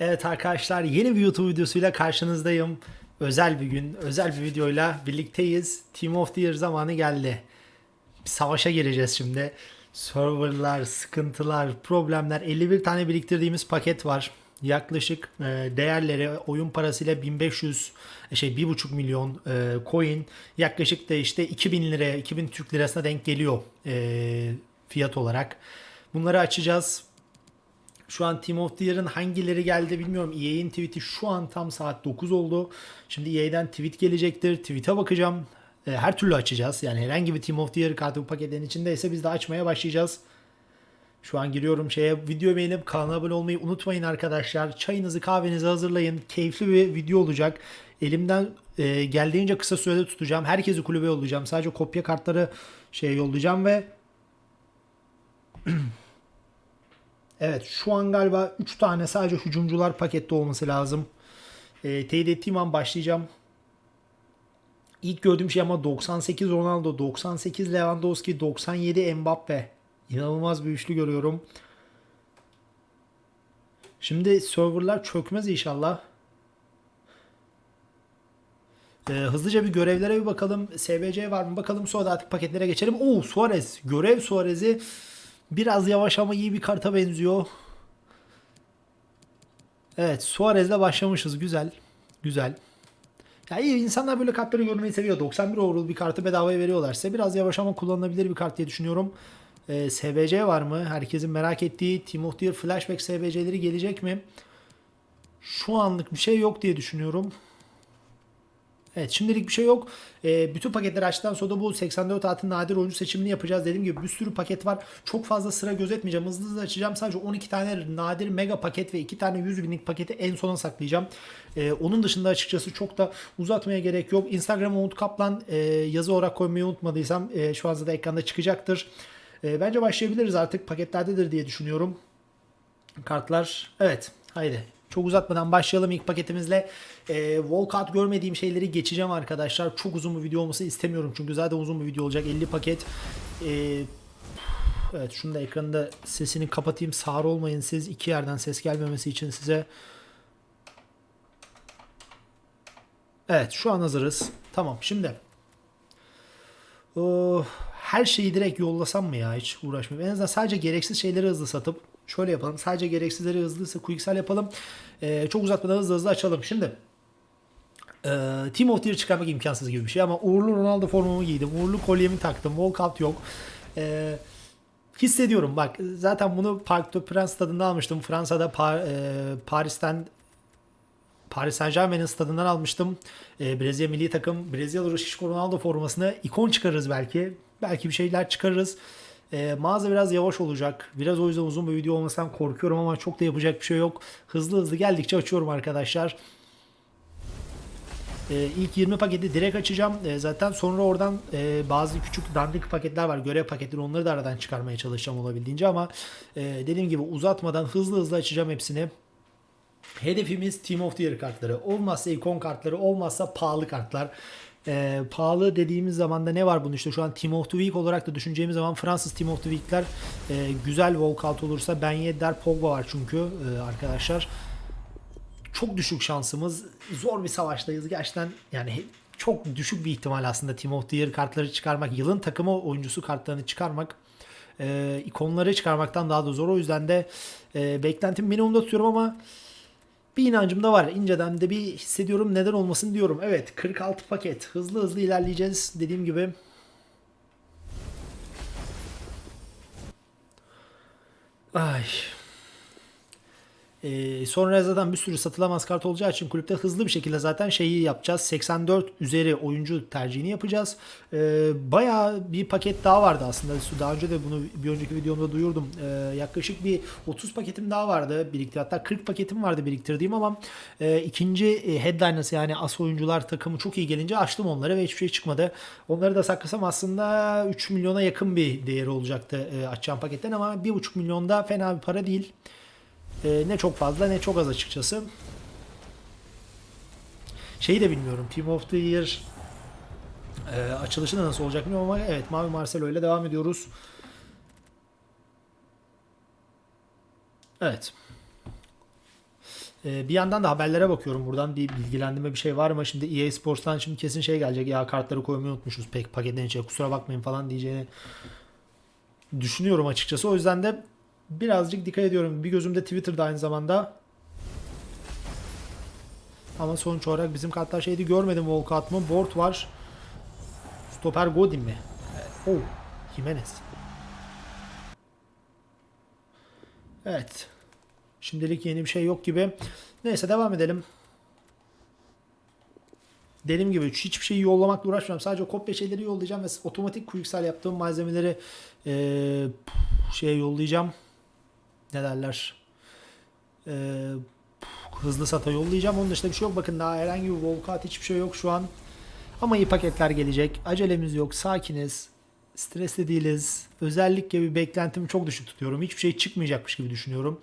Evet arkadaşlar yeni bir YouTube videosuyla karşınızdayım. Özel bir gün, özel bir videoyla birlikteyiz. Team of the Year zamanı geldi. Bir savaşa gireceğiz şimdi. Serverlar, sıkıntılar, problemler. 51 tane biriktirdiğimiz paket var. Yaklaşık e, değerleri oyun parasıyla 1500 şey 1,5 milyon e, coin yaklaşık da işte 2000 liraya 2000 Türk lirasına denk geliyor e, fiyat olarak. Bunları açacağız. Şu an Team of the Year'ın hangileri geldi bilmiyorum. EA'in tweet'i şu an tam saat 9 oldu. Şimdi EA'den tweet gelecektir. Tweet'e bakacağım. E, Her türlü açacağız. Yani herhangi bir Team of the Year kartı bu paketlerin içindeyse biz de açmaya başlayacağız. Şu an giriyorum şeye. Video beğenip kanala abone olmayı unutmayın arkadaşlar. Çayınızı kahvenizi hazırlayın. Keyifli bir video olacak. Elimden e, geldiğince kısa sürede tutacağım. Herkesi kulübe yollayacağım. Sadece kopya kartları şey yollayacağım ve Evet şu an galiba 3 tane sadece hücumcular pakette olması lazım. E, teyit ettiğim an başlayacağım. İlk gördüğüm şey ama 98 Ronaldo, 98 Lewandowski, 97 Mbappe. İnanılmaz bir üçlü görüyorum. Şimdi serverlar çökmez inşallah. Ee, hızlıca bir görevlere bir bakalım. SBC var mı bakalım sonra da artık paketlere geçelim. Oo Suarez. Görev Suarez'i biraz yavaş ama iyi bir karta benziyor. Evet Suarez'le başlamışız. Güzel. Güzel. Ya iyi insanlar böyle kartları görmeyi seviyor. 91 overall bir kartı bedavaya veriyorlar size. Biraz yavaş ama kullanılabilir bir kart diye düşünüyorum. Ee, SBC var mı? Herkesin merak ettiği Team of Year Flashback SBC'leri gelecek mi? Şu anlık bir şey yok diye düşünüyorum. Evet şimdilik bir şey yok. Ee, bütün paketleri açtıktan sonra da bu 84 artı nadir oyuncu seçimini yapacağız. Dediğim gibi bir sürü paket var. Çok fazla sıra gözetmeyeceğim. Hızlı hızlı açacağım. Sadece 12 tane nadir mega paket ve 2 tane 100 binlik paketi en sona saklayacağım. Ee, onun dışında açıkçası çok da uzatmaya gerek yok. Instagram Umut Kaplan e, yazı olarak koymayı unutmadıysam e, şu anda da ekranda çıkacaktır. E, bence başlayabiliriz artık. Paketlerdedir diye düşünüyorum. Kartlar. Evet. Haydi. Çok uzatmadan başlayalım ilk paketimizle. E, walkout görmediğim şeyleri geçeceğim arkadaşlar. Çok uzun bir video olması istemiyorum. Çünkü zaten uzun bir video olacak. 50 paket. E, evet şunu da ekranında sesini kapatayım. Sağır olmayın siz. iki yerden ses gelmemesi için size. Evet şu an hazırız. Tamam şimdi. Oh, her şeyi direkt yollasam mı ya hiç uğraşmayayım. En azından sadece gereksiz şeyleri hızlı satıp şöyle yapalım. Sadece gereksizleri hızlıysa quicksell yapalım. Ee, çok uzatmadan hızlı hızlı açalım. Şimdi e, Team of the Year çıkarmak imkansız gibi bir şey ama uğurlu Ronaldo formamı giydim. Uğurlu kolyemi taktım. Walkout yok. Ee, hissediyorum bak zaten bunu Parc de Prince stadında almıştım. Fransa'da Par- e, Paris'ten Paris Saint Germain'in stadından almıştım. Ee, Brezilya milli takım Brezilya Şişko Ronaldo formasını ikon çıkarırız belki. Belki bir şeyler çıkarırız. Ee, mağaza biraz yavaş olacak. Biraz o yüzden uzun bir video olmasından korkuyorum ama çok da yapacak bir şey yok. Hızlı hızlı geldikçe açıyorum arkadaşlar. Ee, ilk 20 paketi direkt açacağım. Ee, zaten sonra oradan e, bazı küçük dandik paketler var. Görev paketleri onları da aradan çıkarmaya çalışacağım olabildiğince ama e, dediğim gibi uzatmadan hızlı hızlı açacağım hepsini. Hedefimiz Team of the Year kartları. Olmazsa ikon kartları, olmazsa pahalı kartlar. Ee, pahalı dediğimiz zaman da ne var bunun işte şu an Team of the Week olarak da düşüneceğimiz zaman Fransız Team of the Week'ler e, güzel walkout olursa Ben Yedder Pogba var çünkü e, arkadaşlar. Çok düşük şansımız. Zor bir savaştayız gerçekten. Yani çok düşük bir ihtimal aslında Team of the Year kartları çıkarmak. Yılın takımı oyuncusu kartlarını çıkarmak. E, ikonları çıkarmaktan daha da zor. O yüzden de e, beklentim minimumda tutuyorum ama bir inancım da var. İnceden de bir hissediyorum neden olmasın diyorum. Evet 46 paket. Hızlı hızlı ilerleyeceğiz dediğim gibi. Ay. Ee, sonra zaten bir sürü satılamaz kart olacağı için kulüpte hızlı bir şekilde zaten şeyi yapacağız. 84 üzeri oyuncu tercihini yapacağız. Ee, bayağı bir paket daha vardı aslında. Daha önce de bunu bir önceki videomda duyurdum. Ee, yaklaşık bir 30 paketim daha vardı birikti. Hatta 40 paketim vardı biriktirdiğim ama e, ikinci e, headliners yani as oyuncular takımı çok iyi gelince açtım onları ve hiçbir şey çıkmadı. Onları da saklasam aslında 3 milyona yakın bir değeri olacaktı e, açacağım paketten ama 1,5 milyonda fena bir para değil. Ee, ne çok fazla ne çok az açıkçası. Şeyi de bilmiyorum. Team of the Year e, açılışı da nasıl olacak bilmiyorum ama evet Mavi Marcelo ile devam ediyoruz. Evet. Ee, bir yandan da haberlere bakıyorum buradan bir bilgilendirme bir şey var mı? Şimdi EA Sports'tan şimdi kesin şey gelecek ya kartları koymayı unutmuşuz pek paketin içine kusura bakmayın falan diyeceğini düşünüyorum açıkçası. O yüzden de birazcık dikkat ediyorum. Bir gözümde Twitter'da aynı zamanda. Ama sonuç olarak bizim kartlar şeydi görmedim Volkat mı? Board var. Stoper Godin mi? Oh, Jimenez. Evet. Şimdilik yeni bir şey yok gibi. Neyse devam edelim. Dediğim gibi hiçbir şeyi yollamakla uğraşmıyorum. Sadece kopya şeyleri yollayacağım ve otomatik quicksell yaptığım malzemeleri eee şeye yollayacağım. Ne derler? Eee hızlı sata yollayacağım. Onun dışında bir şey yok. Bakın daha herhangi bir volkat hiçbir şey yok şu an. Ama iyi paketler gelecek. Acelemiz yok. Sakiniz. Stresli değiliz. Özellikle bir beklentimi çok düşük tutuyorum. Hiçbir şey çıkmayacakmış gibi düşünüyorum.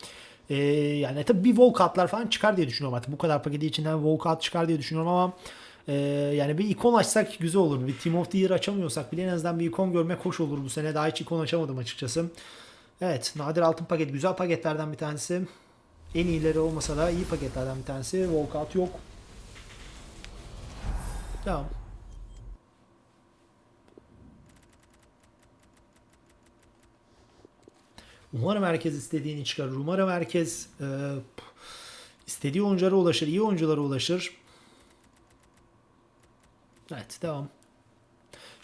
Ee, yani tabii bir volkatlar falan çıkar diye düşünüyorum artık. Bu kadar paketi içinden volkat çıkar diye düşünüyorum ama e, yani bir ikon açsak güzel olur. Bir Team of the Year açamıyorsak bile en azından bir ikon görmek hoş olur bu sene. Daha hiç ikon açamadım açıkçası. Evet nadir altın paket güzel paketlerden bir tanesi. En iyileri olmasa da iyi paketlerden bir tanesi. Volkat yok. Tamam. Umarım herkes istediğini çıkarır. Umarım herkes e, istediği oyunculara ulaşır. iyi oyunculara ulaşır. Evet devam.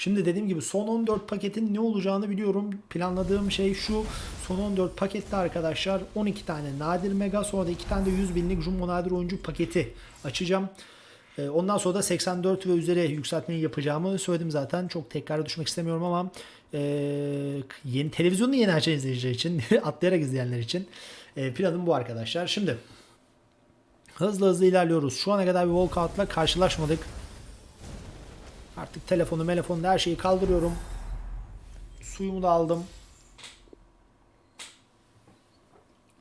Şimdi dediğim gibi son 14 paketin ne olacağını biliyorum. Planladığım şey şu. Son 14 pakette arkadaşlar 12 tane nadir mega sonra da 2 tane de 100 binlik jumbo nadir oyuncu paketi açacağım. Ee, Ondan sonra da 84 ve üzeri yükseltmeyi yapacağımı söyledim zaten. Çok tekrar düşmek istemiyorum ama e, yeni televizyonu yeni açan izleyiciler için, atlayarak izleyenler için e, planım bu arkadaşlar. Şimdi hızlı hızlı ilerliyoruz. Şu ana kadar bir walkout'la karşılaşmadık. Artık telefonu, telefonu her şeyi kaldırıyorum. Suyumu da aldım.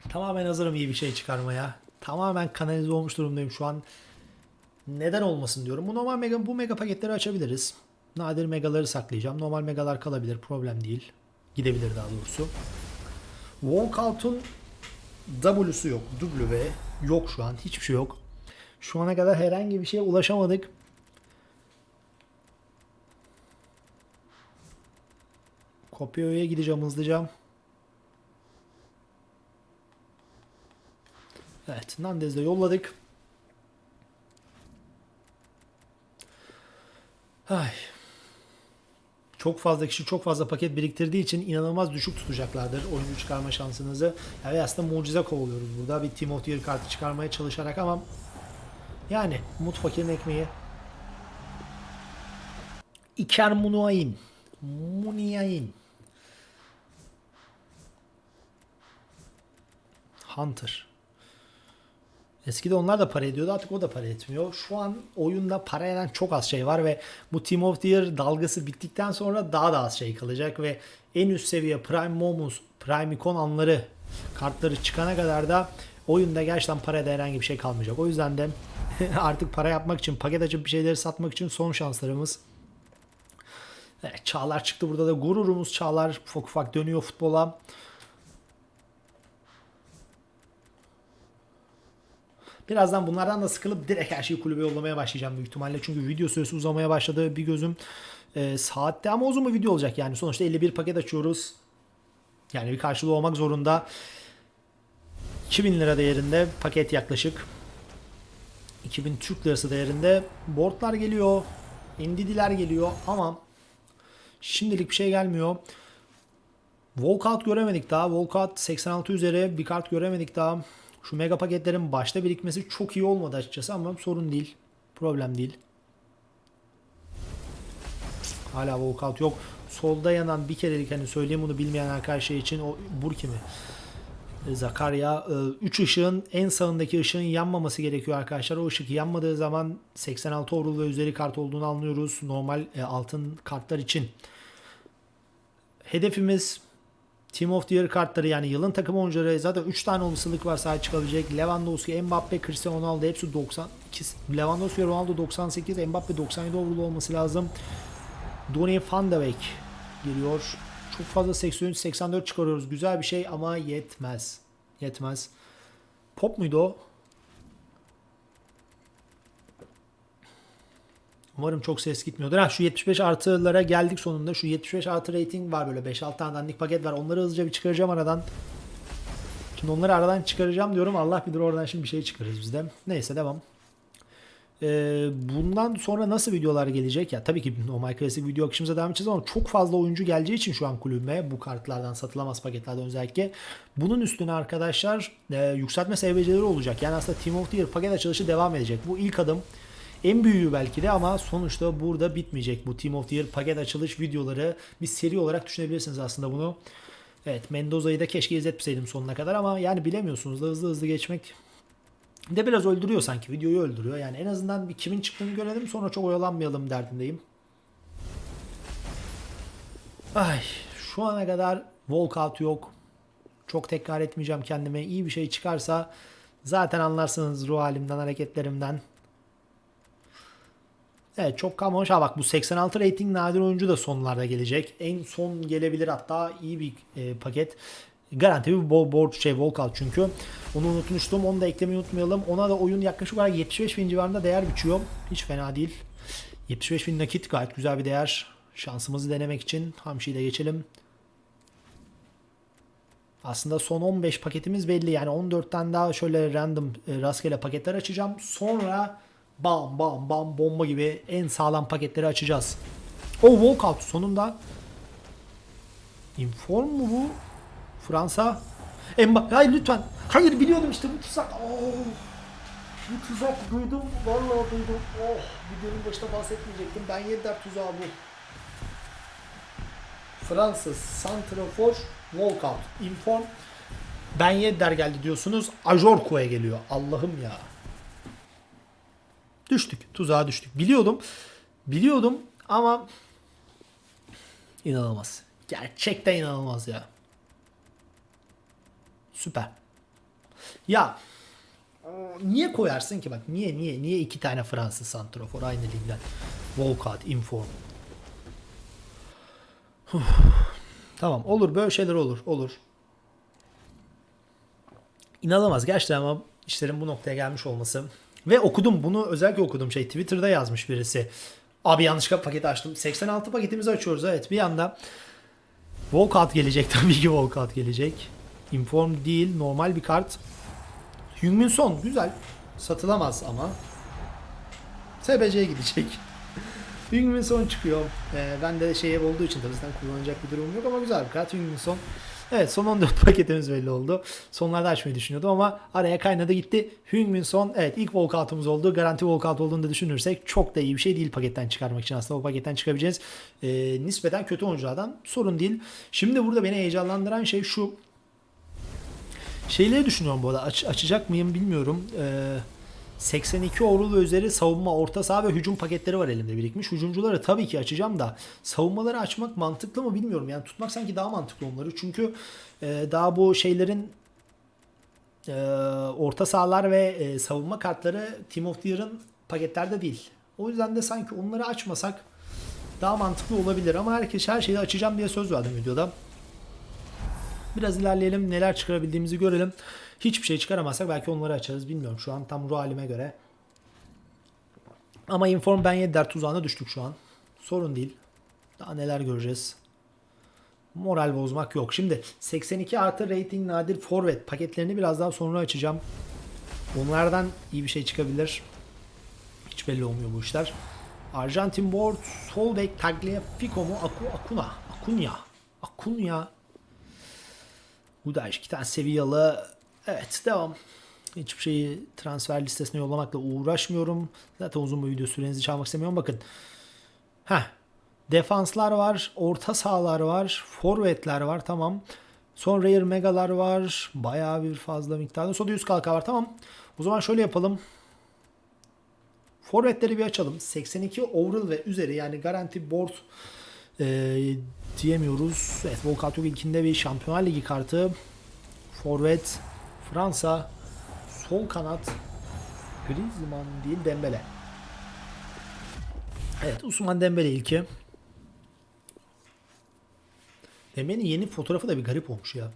Tamamen hazırım iyi bir şey çıkarmaya. Tamamen kanalize olmuş durumdayım şu an. Neden olmasın diyorum. Bu normal mega, bu mega paketleri açabiliriz. Nadir megaları saklayacağım. Normal megalar kalabilir. Problem değil. Gidebilir daha doğrusu. Walkout'un W'su yok. W yok şu an. Hiçbir şey yok. Şu ana kadar herhangi bir şeye ulaşamadık. Kopyaya gideceğim hızlıca. Evet, Nandez'de yolladık. Ay. Çok fazla kişi çok fazla paket biriktirdiği için inanılmaz düşük tutacaklardır oyuncu çıkarma şansınızı. Yani aslında mucize kovalıyoruz burada bir Team of the Year kartı çıkarmaya çalışarak ama yani Umut Fakir'in ekmeği. İker Munuayin. Muniayin. Hunter. Eskide onlar da para ediyordu artık o da para etmiyor. Şu an oyunda para eden çok az şey var ve bu Team of the Year dalgası bittikten sonra daha da az şey kalacak ve en üst seviye Prime Momus, Prime Icon anları kartları çıkana kadar da oyunda gerçekten para eden herhangi bir şey kalmayacak. O yüzden de artık para yapmak için, paket açıp bir şeyleri satmak için son şanslarımız. Evet, Çağlar çıktı burada da gururumuz Çağlar ufak ufak dönüyor futbola. Birazdan bunlardan da sıkılıp direkt her şeyi kulübe yollamaya başlayacağım büyük ihtimalle. Çünkü video süresi uzamaya başladı. Bir gözüm e, saatte ama uzun bir video olacak yani. Sonuçta 51 paket açıyoruz. Yani bir karşılığı olmak zorunda. 2000 lira değerinde paket yaklaşık. 2000 Türk lirası değerinde boardlar geliyor. Indidiler geliyor ama şimdilik bir şey gelmiyor. Walkout göremedik daha. Walkout 86 üzeri bir kart göremedik daha. Şu mega paketlerin başta birikmesi çok iyi olmadı açıkçası ama sorun değil. Problem değil. Hala walkout yok. Solda yanan bir kerelik hani söyleyeyim bunu bilmeyen arkadaşlar için o Burki mi? Zakarya 3 ışığın en sağındaki ışığın yanmaması gerekiyor arkadaşlar. O ışık yanmadığı zaman 86 orul ve üzeri kart olduğunu anlıyoruz. Normal e, altın kartlar için. Hedefimiz Team of the Year kartları yani yılın takım oyuncuları zaten 3 tane olasılık var sahaya çıkabilecek. Lewandowski, Mbappe, Cristiano Ronaldo hepsi 92. Lewandowski, Ronaldo 98, Mbappe 97 overall olması lazım. Donny van de Beek geliyor. Çok fazla 83, 84 çıkarıyoruz. Güzel bir şey ama yetmez. Yetmez. Pop muydu o? Umarım çok ses gitmiyordur. Ha, şu 75 artılara geldik sonunda. Şu 75 artı rating var böyle 5-6 tane dandik paket var. Onları hızlıca bir çıkaracağım aradan. Şimdi onları aradan çıkaracağım diyorum. Allah bilir oradan şimdi bir şey çıkarırız biz de. Neyse devam. Ee, bundan sonra nasıl videolar gelecek? Ya tabii ki normal klasik video akışımıza devam edeceğiz ama çok fazla oyuncu geleceği için şu an kulübüme bu kartlardan satılamaz paketlerden özellikle. Bunun üstüne arkadaşlar e, yükseltme SBC'leri olacak. Yani aslında Team of the Year paket açılışı devam edecek. Bu ilk adım. En büyüğü belki de ama sonuçta burada bitmeyecek bu Team of the Year paket açılış videoları. Bir seri olarak düşünebilirsiniz aslında bunu. Evet Mendoza'yı da keşke izletmeseydim sonuna kadar ama yani bilemiyorsunuz da hızlı hızlı geçmek de biraz öldürüyor sanki. Videoyu öldürüyor. Yani en azından bir kimin çıktığını görelim sonra çok oyalanmayalım derdindeyim. Ay şu ana kadar walkout yok. Çok tekrar etmeyeceğim kendime. İyi bir şey çıkarsa zaten anlarsınız ruh halimden, hareketlerimden. Evet çok kalmamış. Ha bak bu 86 rating nadir oyuncu da sonlarda gelecek. En son gelebilir hatta iyi bir e, paket. Garanti bir bo- board şey walkout çünkü. Onu unutmuştum. Onu da eklemeyi unutmayalım. Ona da oyun yaklaşık olarak 75 bin civarında değer biçiyor. Hiç fena değil. 75 bin nakit gayet güzel bir değer. Şansımızı denemek için Hamşi'yi geçelim. Aslında son 15 paketimiz belli. Yani 14 tane daha şöyle random e, rastgele paketler açacağım. Sonra bam bam bam bomba gibi en sağlam paketleri açacağız. O walkout sonunda. Inform mu bu? Fransa. Emba Hayır lütfen. Hayır biliyordum işte bu tuzak. Oo. Bu tuzak duydum. Vallahi duydum. Oh. Videonun başında bahsetmeyecektim. Ben Yedder tuzağı bu. Fransız Santrafor Walkout. Inform. Ben Yedder geldi diyorsunuz. Ajorko'ya geliyor. Allah'ım ya. Düştük. Tuzağa düştük. Biliyordum. Biliyordum ama inanılmaz. Gerçekten inanılmaz ya. Süper. Ya niye koyarsın ki bak niye niye niye iki tane Fransız santrofor aynı ligden Volkat, Inform. Tamam olur böyle şeyler olur olur. İnanılmaz gerçekten ama işlerin bu noktaya gelmiş olması. Ve okudum bunu özellikle okudum şey Twitter'da yazmış birisi. Abi yanlışlıkla paketi açtım. 86 paketimizi açıyoruz evet bir anda. Walkout gelecek tabii ki Walkout gelecek. Inform değil normal bir kart. Heung-Min Son güzel. Satılamaz ama. SBC'ye gidecek. Heung-Min Son çıkıyor. Ee, ben de şey olduğu için tabii zaten kullanacak bir durum yok ama güzel bir kart Heung-Min Son. Evet son 14 paketimiz belli oldu. Sonlarda açmayı düşünüyordum ama araya kaynadı gitti. Heung-Min Son evet ilk walkout'umuz oldu. Garanti walkout olduğunu da düşünürsek çok da iyi bir şey değil paketten çıkarmak için aslında o paketten çıkabileceğiz. Ee, nispeten kötü oyunculardan sorun değil. Şimdi burada beni heyecanlandıran şey şu. Şeyleri düşünüyorum bu arada. Aç, açacak mıyım bilmiyorum. Ee, 82 overall ve üzeri savunma, orta saha ve hücum paketleri var elimde birikmiş. Hücumcuları tabii ki açacağım da savunmaları açmak mantıklı mı bilmiyorum. Yani tutmak sanki daha mantıklı onları. Çünkü e, daha bu şeylerin e, orta sahalar ve e, savunma kartları Team of the Year'ın paketlerde değil. O yüzden de sanki onları açmasak daha mantıklı olabilir. Ama herkes her şeyi açacağım diye söz verdim videoda. Biraz ilerleyelim neler çıkarabildiğimizi görelim. Hiçbir şey çıkaramazsak belki onları açarız bilmiyorum. Şu an tam ruh halime göre. Ama Inform Ben Yedder tuzağına düştük şu an. Sorun değil. Daha neler göreceğiz. Moral bozmak yok. Şimdi 82 artı rating nadir forvet paketlerini biraz daha sonra açacağım. Onlardan iyi bir şey çıkabilir. Hiç belli olmuyor bu işler. Arjantin board sol bek Tagliafico mu? Aku, Akuna. Akunya. Akunya. Udaş iki tane seviyalı. Evet devam. Hiçbir şeyi transfer listesine yollamakla uğraşmıyorum. Zaten uzun bir video sürenizi çalmak istemiyorum. Bakın. Heh. Defanslar var. Orta sahalar var. Forvetler var. Tamam. Son Rare Megalar var. Bayağı bir fazla miktarda. Sonra 100 kalka var. Tamam. O zaman şöyle yapalım. Forvetleri bir açalım. 82 overall ve üzeri yani garanti board e, diyemiyoruz. Evet Volkat yok ilkinde bir Şampiyonlar Ligi kartı. Forvet Fransa sol kanat Griezmann değil Dembele. Evet Usman Dembele ilki. Dembele'nin yeni fotoğrafı da bir garip olmuş ya.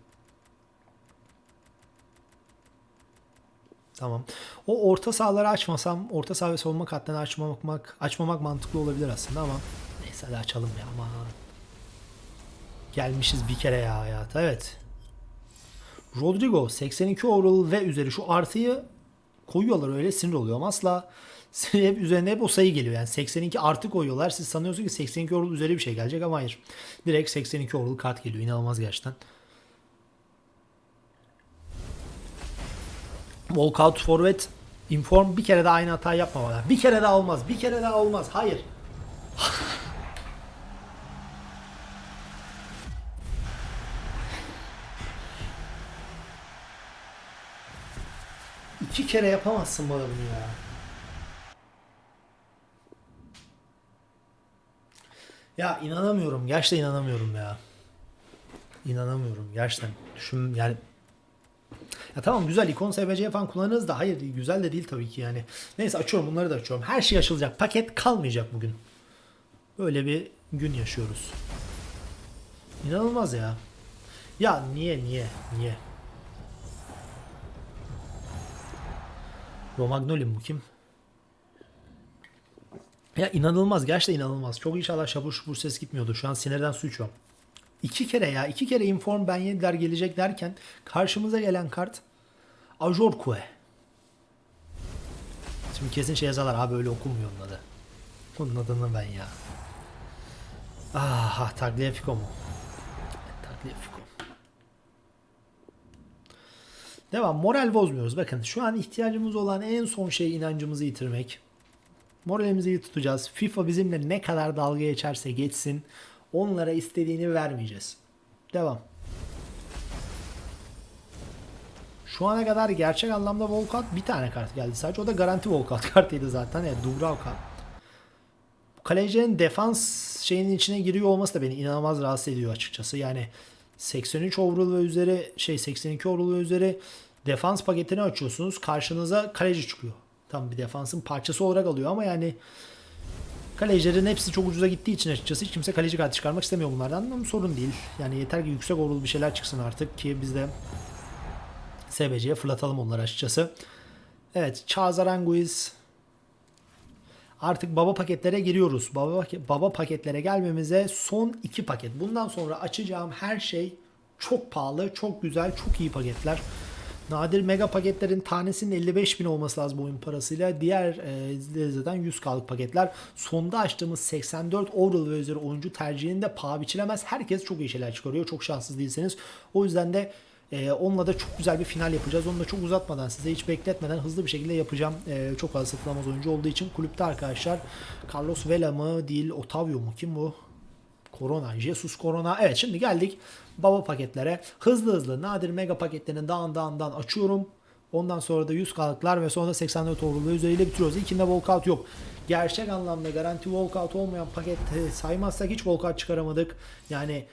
Tamam. O orta sahaları açmasam, orta saha ve savunma katlarını açmamak, açmamak mantıklı olabilir aslında ama neyse hadi açalım ya aman. Gelmişiz bir kere ya hayata. Evet. Rodrigo 82 overall ve üzeri şu artıyı koyuyorlar öyle sinir oluyorum. Asla hep üzerine hep o sayı geliyor. Yani 82 artı koyuyorlar. Siz sanıyorsunuz ki 82 overall üzeri bir şey gelecek ama hayır. Direkt 82 overall kart geliyor. İnanılmaz gerçekten. Walkout forvet inform bir kere daha aynı hata yapmamalar. Bir kere daha olmaz. Bir kere daha olmaz. Hayır. İki kere yapamazsın bana bunu ya. Ya inanamıyorum. Gerçekten inanamıyorum ya. İnanamıyorum. Gerçekten. Düşün yani ya tamam güzel ikon SBC falan kullanırız da hayır güzel de değil tabii ki yani. Neyse açıyorum bunları da açıyorum. Her şey açılacak. Paket kalmayacak bugün. Böyle bir gün yaşıyoruz. İnanılmaz ya. Ya niye niye niye? Romagnoli bu kim? Ya inanılmaz gerçekten inanılmaz. Çok inşallah şabur şubur ses gitmiyordu. Şu an sinirden su içiyorum. İki kere ya iki kere inform ben yediler gelecek derken karşımıza gelen kart Ajorkue. Şimdi kesin şey yazarlar abi öyle okunmuyor onun adı. Onun adını ben ya. Ah, Tagliafico mu? Tagliafico. Devam. Moral bozmuyoruz. Bakın şu an ihtiyacımız olan en son şey inancımızı yitirmek. Moralimizi iyi tutacağız. FIFA bizimle ne kadar dalga geçerse geçsin. Onlara istediğini vermeyeceğiz. Devam. Şu ana kadar gerçek anlamda walkout bir tane kart geldi sadece. O da garanti walkout kartıydı zaten. Yani Dubravka. Kalecinin defans şeyinin içine giriyor olması da beni inanılmaz rahatsız ediyor açıkçası. Yani 83 overall ve üzeri şey 82 overall ve üzeri defans paketini açıyorsunuz. Karşınıza kaleci çıkıyor. Tam bir defansın parçası olarak alıyor ama yani Kalecilerin hepsi çok ucuza gittiği için açıkçası hiç kimse kaleci kartı çıkarmak istemiyor bunlardan ama sorun değil. Yani yeter ki yüksek overall bir şeyler çıksın artık ki biz de SBC'ye fırlatalım onları açıkçası. Evet Charles Aranguiz Artık baba paketlere giriyoruz. Baba, baba paketlere gelmemize son iki paket. Bundan sonra açacağım her şey çok pahalı, çok güzel, çok iyi paketler. Nadir mega paketlerin tanesinin 55 bin olması lazım oyun parasıyla. Diğer e, zaten 100K'lık paketler. Sonda açtığımız 84 overall ve üzeri oyuncu tercihinde paha biçilemez. Herkes çok iyi şeyler çıkarıyor. Çok şanssız değilseniz. O yüzden de e, onunla da çok güzel bir final yapacağız. Onu da çok uzatmadan size hiç bekletmeden hızlı bir şekilde yapacağım. E, çok fazla satılamaz oyuncu olduğu için kulüpte arkadaşlar Carlos Vela mı değil Otavio mu kim bu? Corona, Jesus Corona. Evet şimdi geldik baba paketlere. Hızlı hızlı nadir mega paketlerini dağın dağından açıyorum. Ondan sonra da 100 kalıklar ve sonra da 84 overall üzeriyle bitiriyoruz. İlkinde walkout yok. Gerçek anlamda garanti walkout olmayan paket saymazsak hiç walkout çıkaramadık. Yani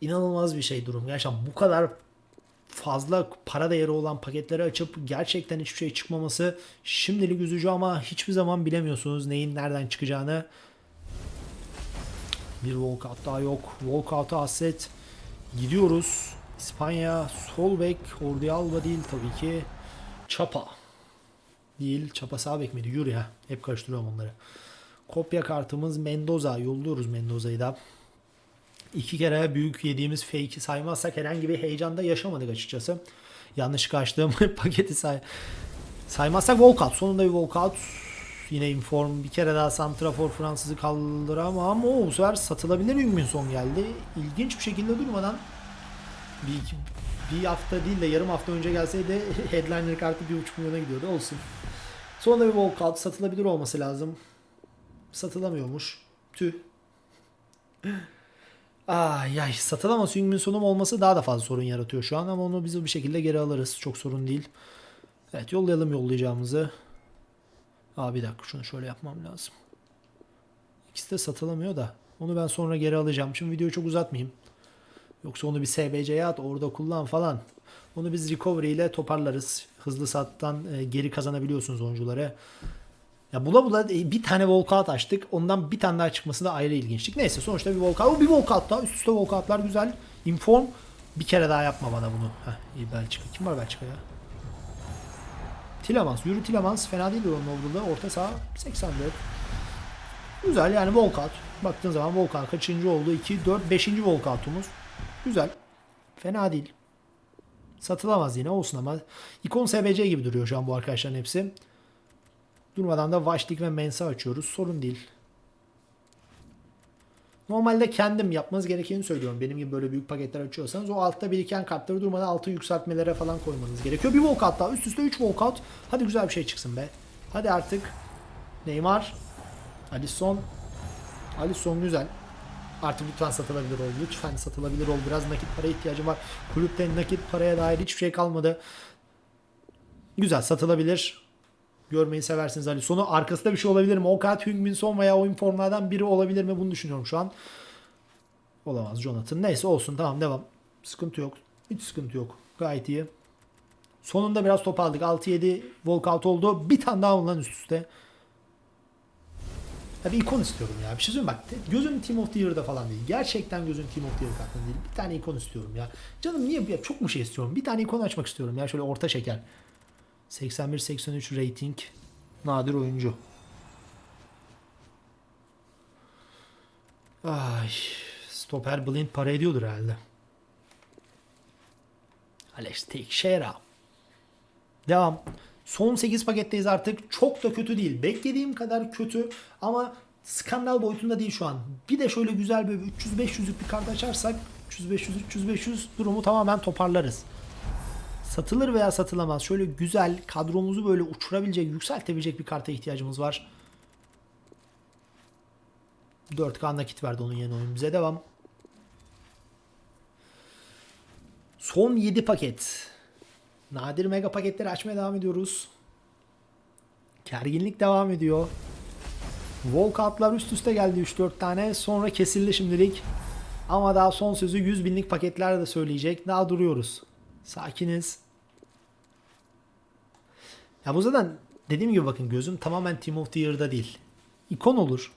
inanılmaz bir şey durum. Gerçekten bu kadar fazla para değeri olan paketleri açıp gerçekten hiçbir şey çıkmaması şimdilik üzücü ama hiçbir zaman bilemiyorsunuz neyin nereden çıkacağını. Bir walkout daha yok. Walkout'a hasret. Gidiyoruz. İspanya sol bek Jordi Alba değil tabii ki. Çapa. Değil. Çapa sağ bek miydi? Yürü ya. Hep karıştırıyorum onları. Kopya kartımız Mendoza. Yolluyoruz Mendoza'yı da. İki kere büyük yediğimiz fake'i saymazsak herhangi bir heyecanda yaşamadık açıkçası. Yanlış açtığım paketi say saymazsak walkout. Sonunda bir walkout. Yine inform bir kere daha Santrafor Fransız'ı kaldıramam ama o bu sefer satılabilir bir son geldi. İlginç bir şekilde durmadan bir, bir hafta değil de yarım hafta önce gelseydi headliner kartı bir buçuk milyona gidiyordu olsun. Sonunda bir walkout satılabilir olması lazım. Satılamıyormuş. Tüh. Ay ay satılamaz Hüngmin sonum olması daha da fazla sorun yaratıyor şu an ama onu biz bir şekilde geri alırız. Çok sorun değil. Evet yollayalım yollayacağımızı. Aa bir dakika şunu şöyle yapmam lazım. İkisi de satılamıyor da. Onu ben sonra geri alacağım. Şimdi videoyu çok uzatmayayım. Yoksa onu bir SBC'ye at orada kullan falan. Onu biz recovery ile toparlarız. Hızlı sattan e, geri kazanabiliyorsunuz oyuncuları. Ya bula bula e, bir tane walkout açtık. Ondan bir tane daha çıkması da ayrı ilginçlik. Neyse sonuçta bir walkout. O bir walkout daha. Üst üste walkoutlar güzel. Inform. Bir kere daha yapma bana bunu. Heh, iyi Belçika. Kim var Belçika ya? Tilemans. Yürü Tilemans. Fena değil onun olduğunda. Orta saha 84. Güzel yani walkout. Baktığın zaman walkout kaçıncı oldu? 2, 4, 5. walkout'umuz. Güzel. Fena değil. Satılamaz yine olsun ama. ikon SBC gibi duruyor şu an bu arkadaşların hepsi. Durmadan da Watchlik ve Mensa açıyoruz. Sorun değil. Normalde kendim yapmanız gerekeni söylüyorum. Benim gibi böyle büyük paketler açıyorsanız o altta biriken kartları durmadan altı yükseltmelere falan koymanız gerekiyor. Bir walkout daha. Üst üste 3 walkout. Hadi güzel bir şey çıksın be. Hadi artık. Neymar. Alisson. Alisson güzel. Artık lütfen satılabilir ol. Lütfen satılabilir ol. Biraz nakit para ihtiyacım var. Kulüpte nakit paraya dair hiçbir şey kalmadı. Güzel satılabilir. Görmeyi seversiniz Alisson'u. Arkasında bir şey olabilir mi? Okat, Heung-min Son veya oyun formlardan biri olabilir mi? Bunu düşünüyorum şu an. Olamaz Jonathan. Neyse olsun tamam devam. Sıkıntı yok. Hiç sıkıntı yok. Gayet iyi. Sonunda biraz top aldık. 6-7 walkout oldu. Bir tane daha ondan üst üste. Ya bir ikon istiyorum ya. Bir şey söyleyeyim bak. Gözüm Team of the Year'da falan değil. Gerçekten gözüm Team of the Year kartında değil. Bir tane ikon istiyorum ya. Canım niye ya çok mu şey istiyorum? Bir tane ikon açmak istiyorum ya. Şöyle orta şeker. 81-83 rating. Nadir oyuncu. Ay, stoper blind para ediyordur herhalde. Alex Teixeira. Devam. Son 8 paketteyiz artık. Çok da kötü değil. Beklediğim kadar kötü ama skandal boyutunda değil şu an. Bir de şöyle güzel bir 300-500'lük bir kart açarsak 300-500-300-500 durumu tamamen toparlarız. Satılır veya satılamaz. Şöyle güzel kadromuzu böyle uçurabilecek, yükseltebilecek bir karta ihtiyacımız var. 4K nakit verdi onun yeni oyun. Bize devam. Son 7 paket. Nadir mega paketleri açmaya devam ediyoruz. Gerginlik devam ediyor. Walkout'lar üst üste geldi 3-4 tane. Sonra kesildi şimdilik. Ama daha son sözü 100 binlik paketler de söyleyecek. Daha duruyoruz. Sakiniz. Ya bu zaten dediğim gibi bakın gözüm tamamen Team of the Year'da değil. İkon olur.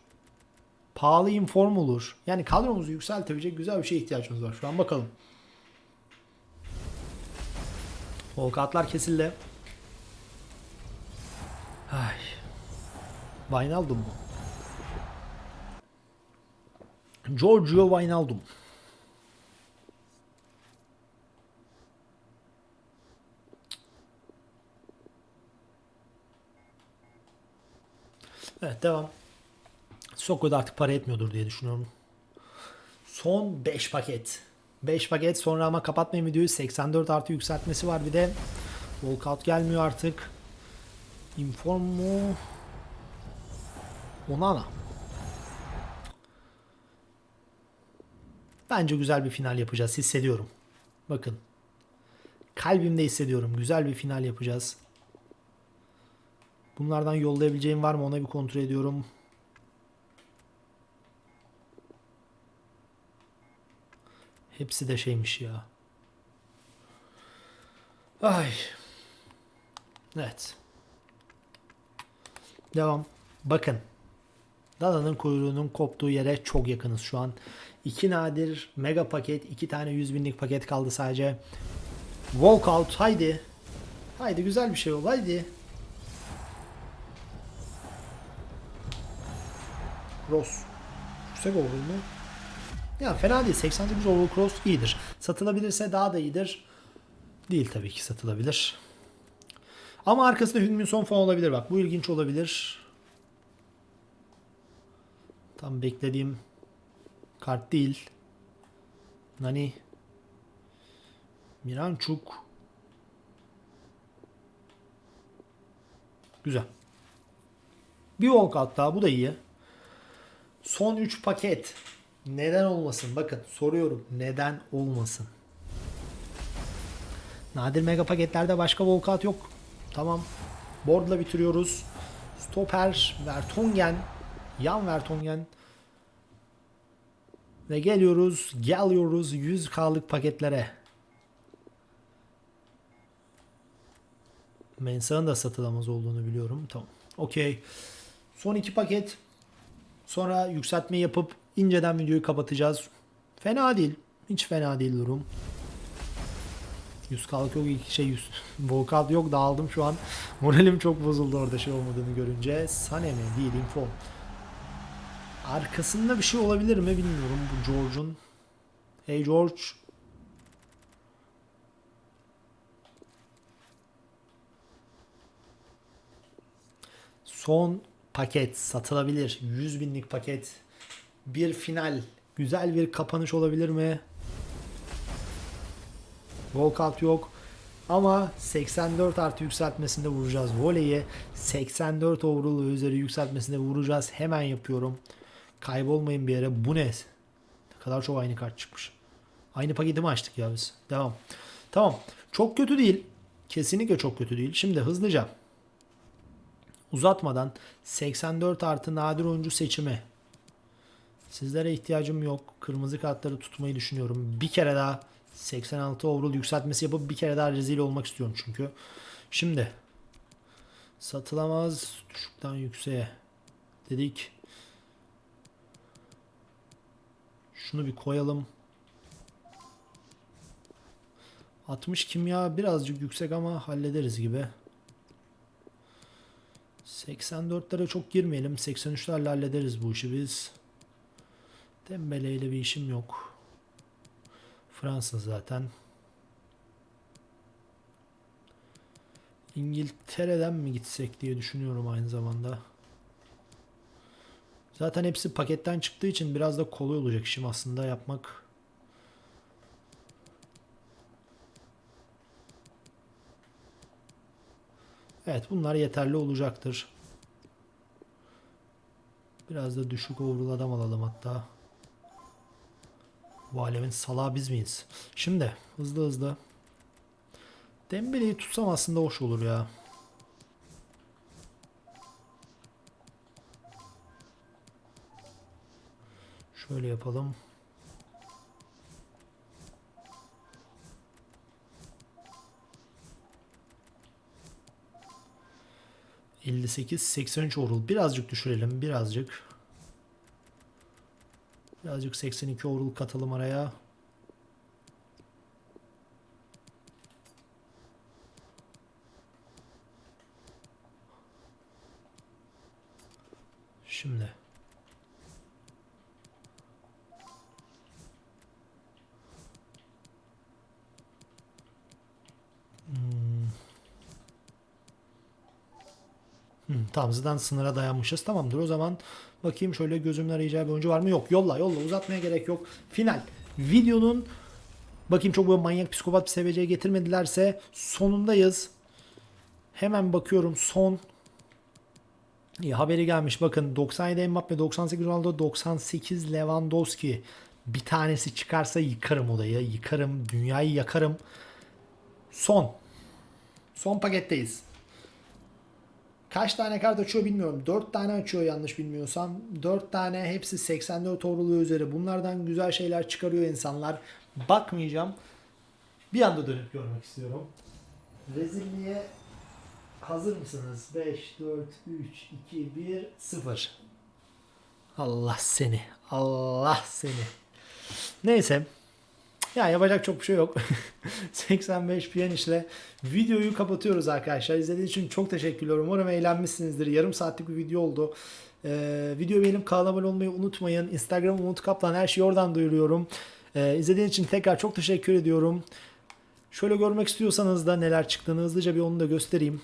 Pahalı inform olur. Yani kadromuzu yükseltebilecek güzel bir şeye ihtiyacımız var. Şu an bakalım. Volkatlar kesildi. Ay. Wijnaldum mu? Giorgio Wijnaldum. Evet devam. Soko da artık para etmiyordur diye düşünüyorum. Son 5 paket. 5 paket sonra ama kapatmayayım videoyu. 84 artı yükseltmesi var bir de. Walkout gelmiyor artık. Informo. Onana. Bence güzel bir final yapacağız. Hissediyorum. Bakın. Kalbimde hissediyorum. Güzel bir final yapacağız. Bunlardan yollayabileceğim var mı ona bir kontrol ediyorum. Hepsi de şeymiş ya. Ay. Evet. Devam. Bakın. Dana'nın kuyruğunun koptuğu yere çok yakınız şu an. İki nadir mega paket, iki tane 100 binlik paket kaldı sadece. Walkout haydi. Haydi güzel bir şey ol haydi. Cross. Yüksek overall mu? Ya fena değil. 88 overall cross iyidir. Satılabilirse daha da iyidir. Değil tabii ki satılabilir. Ama arkasında Hüngmin son falan olabilir bak. Bu ilginç olabilir. Tam beklediğim kart değil. Nani? Miranchuk. Güzel. Bir walkout daha. Bu da iyi. Son 3 paket. Neden olmasın? Bakın soruyorum. Neden olmasın? Nadir mega paketlerde başka walkout yok. Tamam. Board'la bitiriyoruz. Stoper, Vertonghen, Yan Vertonghen. Ve geliyoruz, geliyoruz 100K'lık paketlere. Mensah'ın da satılamaz olduğunu biliyorum. Tamam. Okey. Son iki paket. Sonra yükseltme yapıp inceden videoyu kapatacağız. Fena değil. Hiç fena değil durum. 100 kalk yok şey 100 volkat yok dağıldım şu an. Moralim çok bozuldu orada şey olmadığını görünce. Sane mi değil info. Arkasında bir şey olabilir mi bilmiyorum bu George'un. Hey George. Son paket satılabilir. 100 binlik paket. Bir final. Güzel bir kapanış olabilir mi? Walkout yok. Ama 84 artı yükseltmesinde vuracağız voleyi. 84 overall ve üzeri yükseltmesinde vuracağız. Hemen yapıyorum. Kaybolmayın bir yere. Bu ne? Ne kadar çok aynı kart çıkmış. Aynı paketi mi açtık ya biz? Devam. Tamam. Çok kötü değil. Kesinlikle çok kötü değil. Şimdi hızlıca uzatmadan 84 artı nadir oyuncu seçimi. Sizlere ihtiyacım yok. Kırmızı kartları tutmayı düşünüyorum. Bir kere daha 86 overall yükseltmesi yapıp bir kere daha rezil olmak istiyorum çünkü. Şimdi satılamaz düşükten yükseğe dedik. Şunu bir koyalım. 60 kimya birazcık yüksek ama hallederiz gibi. 84'lere çok girmeyelim. 83'lerle hallederiz bu işi biz. Dembele ile bir işim yok. Fransa zaten. İngiltere'den mi gitsek diye düşünüyorum aynı zamanda. Zaten hepsi paketten çıktığı için biraz da kolay olacak işim aslında yapmak. Evet bunlar yeterli olacaktır. Biraz da düşük overall adam alalım hatta. Bu alemin salağı biz miyiz? Şimdi hızlı hızlı. Dembele'yi tutsam aslında hoş olur ya. Şöyle yapalım. ...58, 83 overall. Birazcık düşürelim, birazcık. Birazcık 82 overall katalım araya. Şimdi. Tamam Zidane sınıra dayanmışız. Tamamdır o zaman bakayım şöyle gözümün arayacağı bir oyuncu var mı? Yok yolla yolla uzatmaya gerek yok. Final. Videonun bakayım çok böyle manyak psikopat bir seviyeye getirmedilerse sonundayız. Hemen bakıyorum son İyi, haberi gelmiş bakın 97 Mbappe 98 Ronaldo 98 Lewandowski bir tanesi çıkarsa yıkarım odayı yıkarım dünyayı yakarım son son paketteyiz kaç tane kart açıyor bilmiyorum 4 tane açıyor yanlış bilmiyorsam 4 tane hepsi 84 overall üzeri bunlardan güzel şeyler çıkarıyor insanlar bakmayacağım bir anda dönüp görmek istiyorum rezilliğe Hazır mısınız? 5, 4, 3, 2, 1, 0. Allah seni. Allah seni. Neyse. Ya yapacak çok bir şey yok. 85 piyanişle videoyu kapatıyoruz arkadaşlar. İzlediğiniz için çok teşekkürler. Umarım eğlenmişsinizdir. Yarım saatlik bir video oldu. Ee, videoyu beğenip kanala abone olmayı unutmayın. Instagram Umut Kaplan her şeyi oradan duyuruyorum. Ee, izlediğiniz için tekrar çok teşekkür ediyorum. Şöyle görmek istiyorsanız da neler çıktığını hızlıca bir onu da göstereyim.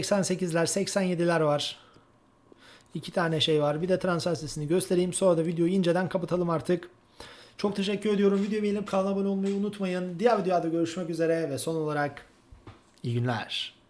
88'ler 87'ler var. İki tane şey var. Bir de transfer sitesini göstereyim. Sonra da videoyu inceden kapatalım artık. Çok teşekkür ediyorum. Videoyu beğenip kanala abone olmayı unutmayın. Diğer videoda görüşmek üzere ve son olarak iyi günler.